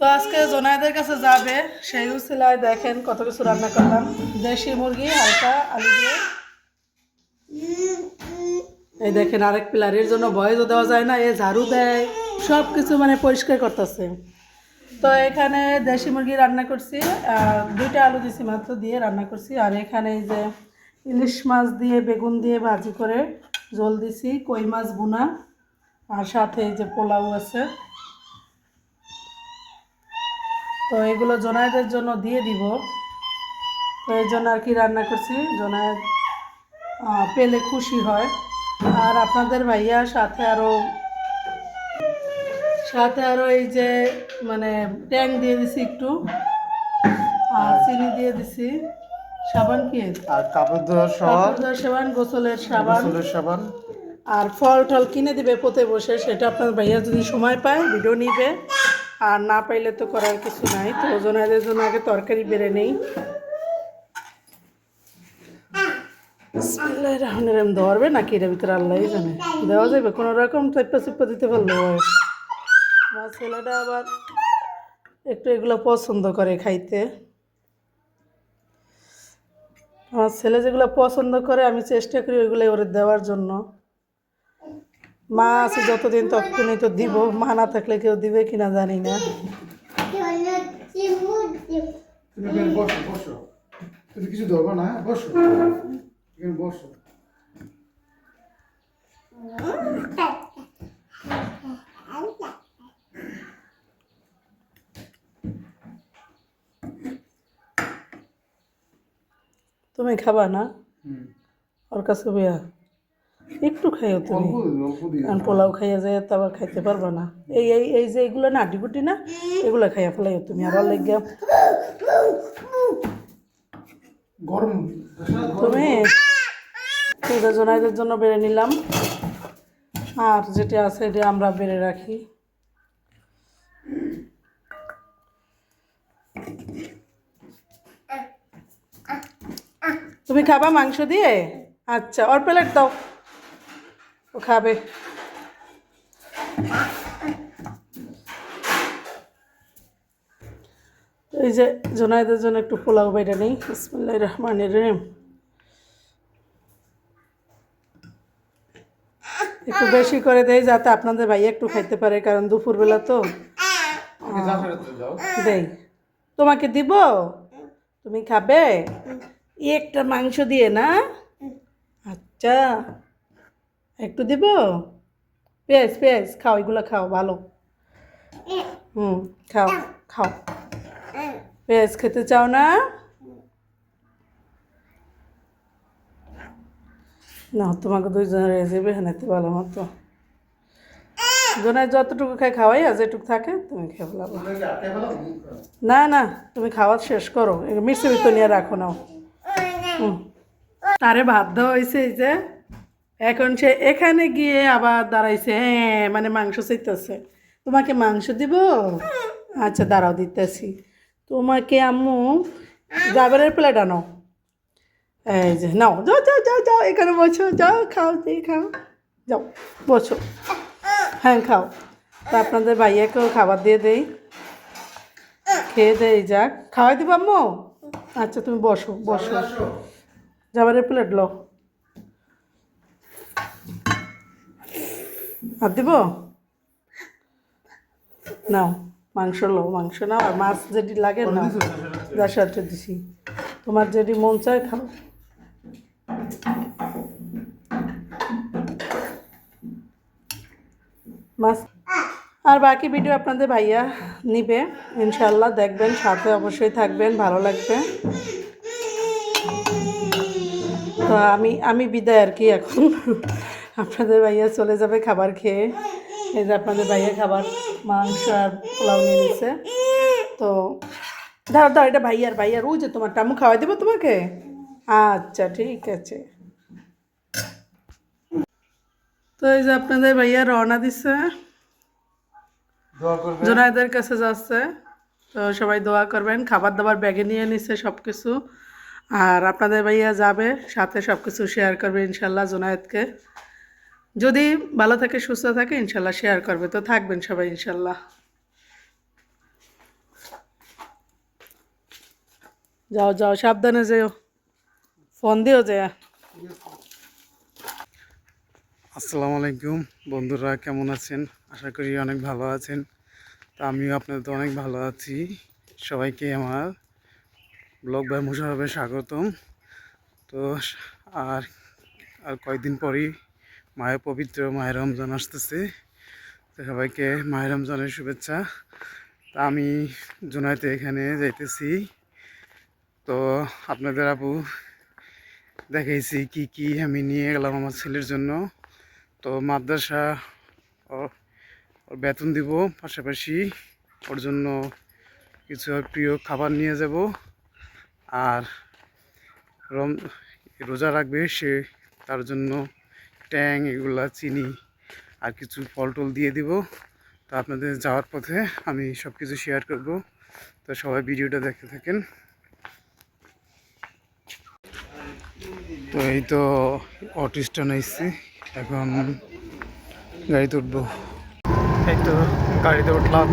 তো আজকে জোনাইদের কাছে যাবে। সেই উসিলায় দেখেন কত কিছু রান্না করলাম। দেশি মুরগি, হালকা আলু দিয়ে। এই দেখেন আরেক পিলারের জন্য বয়সও দেওয়া যায় না, এ ঝাড়ু দেয়। সব কিছু মানে পরিষ্কার করতেছে। তো এখানে দেশি মুরগি রান্না করছি দুইটা আলু দিছি মাত্র দিয়ে রান্না করছি। আর এখানে এই যে ইলিশ মাছ দিয়ে, বেগুন দিয়ে ভাজি করে জল দিছি, কই মাছ বুনা আর সাথে এই যে পোলাও আছে। তো এগুলো জোনায়েদের জন্য দিয়ে দিব। তো এই জন্য আর কি রান্না করছি জোনায়েদ পেলে খুশি হয়। আর আপনাদের ভাইয়া সাথে আরও সাথে আরও এই যে মানে ট্যাং দিয়ে দিছি একটু আর চিনি দিয়ে দিছি। সাবান কি আর কাপড় ধোয়ার সাবান। ধোয়ার সাবান গোসলের সাবান। গোসলের সাবান। আর ফল টল কিনে দিবে পোতে বসে সেটা আপনার ভাইয়া যদি সময় পায় ভিডিও নিবে। আর না পাইলে তো করার কিছু নাই। তো ওজনাদের জন্য আগে তরকারি বেড়ে নেই। বিসমিল্লাহির রহমানির রহিম ধরবে নাকি? এর ভিতরে আল্লাহ জানে। দেওয়া যাবে কোনো রকম চাপ্পা চিপ্পা দিতে পারল আমার ছেলেটা আবার একটু এগুলো পছন্দ করে খাইতে। আমার ছেলে যেগুলো পছন্দ করে, আমি চেষ্টা করি ওইগুলো ওরে দেওয়ার জন্য। মা আছে যতদিন ততদিনই তো দিব মা না থাকলে কেউ দিবে কিনা জানি না। কিছু ধরবো না হ্যাঁ? বসো। বসো। তুমি খাবা না? ওর কাছে বইয়া। একটু খাইও তুমি। কারণ পোলাও খাইয়া যায় তো আবার খাইতে পারবা না। এই এই এই যে এগুলো না আটিগুটি না এগুলো খাইয়া ফেলাইও তুমি আবার লেগে। গরম। তুমি? তোদের জনাইদের জন্য বেড়ে নিলাম। আর যেটা আছে এটা আমরা বেড়ে রাখি। তুমি খাবা মাংস দিয়ে? আচ্ছা ওর প্লেট দাও। ও খাবে এই যে জোনাইদের জন্য একটু পোলাও বাইরে নেই। বিসমুল্লাহ রহমান রহিম। একটু বেশি করে দেই যাতে আপনাদের ভাই একটু খাইতে পারে কারণ দুপুরবেলা তো। দেই। তোমাকে দিব? তুমি খাবে? এই একটা মাংস দিয়ে না? আচ্ছা। একটু দিব? পেঁয়াজ পেঁয়াজ, খাও, এগুলো খাও, ভালো। হুম, খাও খাও। পেঁয়াজ খেতে চাও না? না, তোমাকে দুইজনের রেসিপি হেনাতে ভালো মতো। জনের যতটুকু খাই খাওয়াই, আর যেটুকু থাকে, তুমি খেয়ে ফেলাবো না না, তুমি খাওয়া শেষ করো। মিক্সি ভিতর নিয়ে রাখো নাও। হুম। তারে ভাত দেওয়া হয়েছে এই যে। এখন সে এখানে গিয়ে আবার দাঁড়াইছে হ্যাঁ মানে মাংস চাইতেছে। তোমাকে মাংস দিব? আচ্ছা দাঁড়াও দিতেছি। তোমাকে আম্মু জাবেরের প্লেট আনো। এই যে নাও যাও যাও যাও যাও এখানে বসো যাও খাও দিয়ে খাও যাও বসো। হ্যাঁ খাও। তা আপনাদের ভাইয়াকেও খাবার দিয়ে দেই। খেয়ে দেই যাক। খাওয়াই দিব আম্মু? আচ্ছা তুমি বসো বসো। যাবারের প্লেট লো আর দিব? নাও মাংস লো মাংস নাও আর মাছ যেটি লাগে না যার সাথে দিছি। তোমার যেটি মন চায় খাও। মাছ। আর বাকি ভিডিও আপনাদের ভাইয়া নিবে। ইনশাল্লাহ দেখবেন সাথে অবশ্যই থাকবেন ভালো লাগবে। তো আমি আমি বিদায় আর কি এখন। আপনাদের ভাইয়া চলে যাবে খাবার খেয়ে। এই যে আপনাদের ভাইয়া খাবার মাংস আর পোলাও নিয়ে নিচ্ছে তো দাঁড়াও দাঁড়াও এটা ভাইয়ার ভাইয়ার। ওই যে তোমার টামু খাওয়াই দেবো তোমাকে? আচ্ছা ঠিক আছে। তো এই যে আপনাদের ভাইয়া রওনা করবে জোনাইদের কাছে যাচ্ছে। তো সবাই দোয়া করবেন। খাবার দাবার ব্যাগে নিয়ে নিচ্ছে সব কিছু আর আপনাদের ভাইয়া যাবে সাথে সব কিছু শেয়ার করবে ইনশাল্লাহ জোনায়েদকে। যদি ভালো থাকে, সুস্থ থাকে, ইনশাল্লাহ শেয়ার করবে। তো থাকবেন সবাই, ইনশাল্লাহ। যাও যাও, সাবধানে যেও। ফোন দিও যে। আসসালামু আলাইকুম। বন্ধুরা, কেমন আছেন? আশা করি অনেক ভালো আছেন। তো আমিও আপনাদের তো অনেক ভালো আছি। সবাইকে আমার ব্লগ বাই মুশারফে স্বাগতম। তো আর আর কয়েকদিন পরই মায়ের পবিত্র মায়ের রমজান আসতেছে। তো সবাইকে মায়ের রমজানের শুভেচ্ছা। তা আমি জুনাইতে এখানে যাইতেছি। তো আপনাদের আপু দেখাইছি কি কি আমি নিয়ে গেলাম আমার ছেলের জন্য। তো মাদ্রাসা ওর বেতন দিব পাশাপাশি ওর জন্য কিছু প্রিয় খাবার নিয়ে যাব। আর রম, রোজা রাখবে সে তার জন্য ট্যাং, এগুলা চিনি আর কিছু ফল টল দিয়ে দিব। তো আপনাদের যাওয়ার পথে আমি সব কিছু শেয়ার করব। তো সবাই ভিডিওটা দেখতে থাকেন। তো এই তো অটো স্ট্যান্ড এসছি। এখন গাড়িতে উঠবো। এই তো গাড়িতে উঠলাম।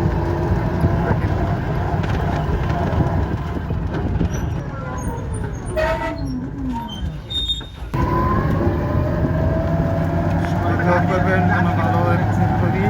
সবাই দোয়া করবেন যেন ভালো রিসিভ করি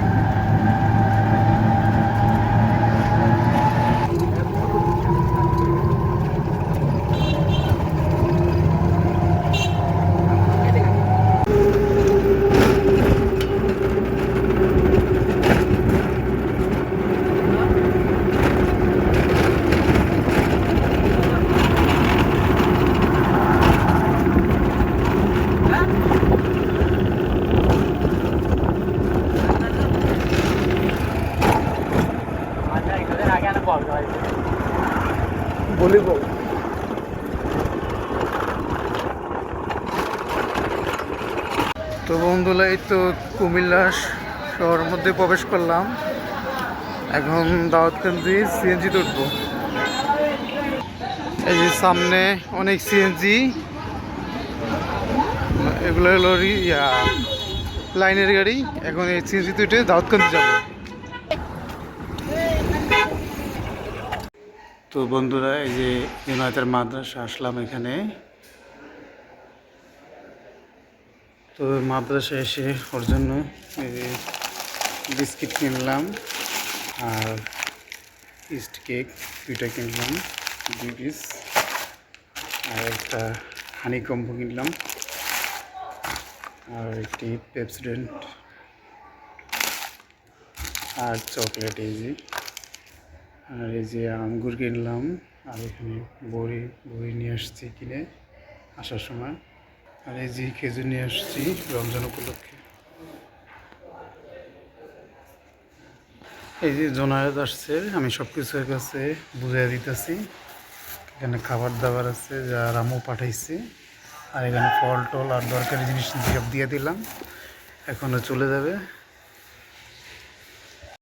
তো বন্ধুরা, এই তো কুমিল্লা শহরের মধ্যে প্রবেশ করলাম। এখন দাওয়াতগঞ্জি সিএনজি উঠবো এই যে সামনে অনেক সিএনজি। এগুলো হলো ইয়া, লাইনের গাড়ি। এখন এই সিএনজিতে উঠে দাওয়াতগঞ্জ যাব। তো বন্ধুরা, এই যে ইউনাইটেড মাদ্রাসা আসলাম এখানে। তো মাদ্রাসা এসে ওর জন্য এই যে বিস্কিট কিনলাম আর ইস্ট কেক দুইটা কিনলাম, দুই পিস। আর একটা হানি কম্বো কিনলাম। আর একটি পেপসিডেন্ট আর চকলেট এই আর এই যে আঙ্গুর কিনলাম, আর এখানে বড়ি বড়ি নিয়ে আসছি কিনে আসার সময়। আর এই যে খেজুর নিয়ে আসছি রমজান উপলক্ষে। এই যে জোনায়েত আসছে, আমি সব কিছুর কাছে বুঝিয়ে দিতেছি। এখানে খাবার দাবার আছে যা রামু পাঠাইছে, আর এখানে ফল টল আর দরকারি জিনিস দিয়ে দিলাম। এখনও চলে যাবে।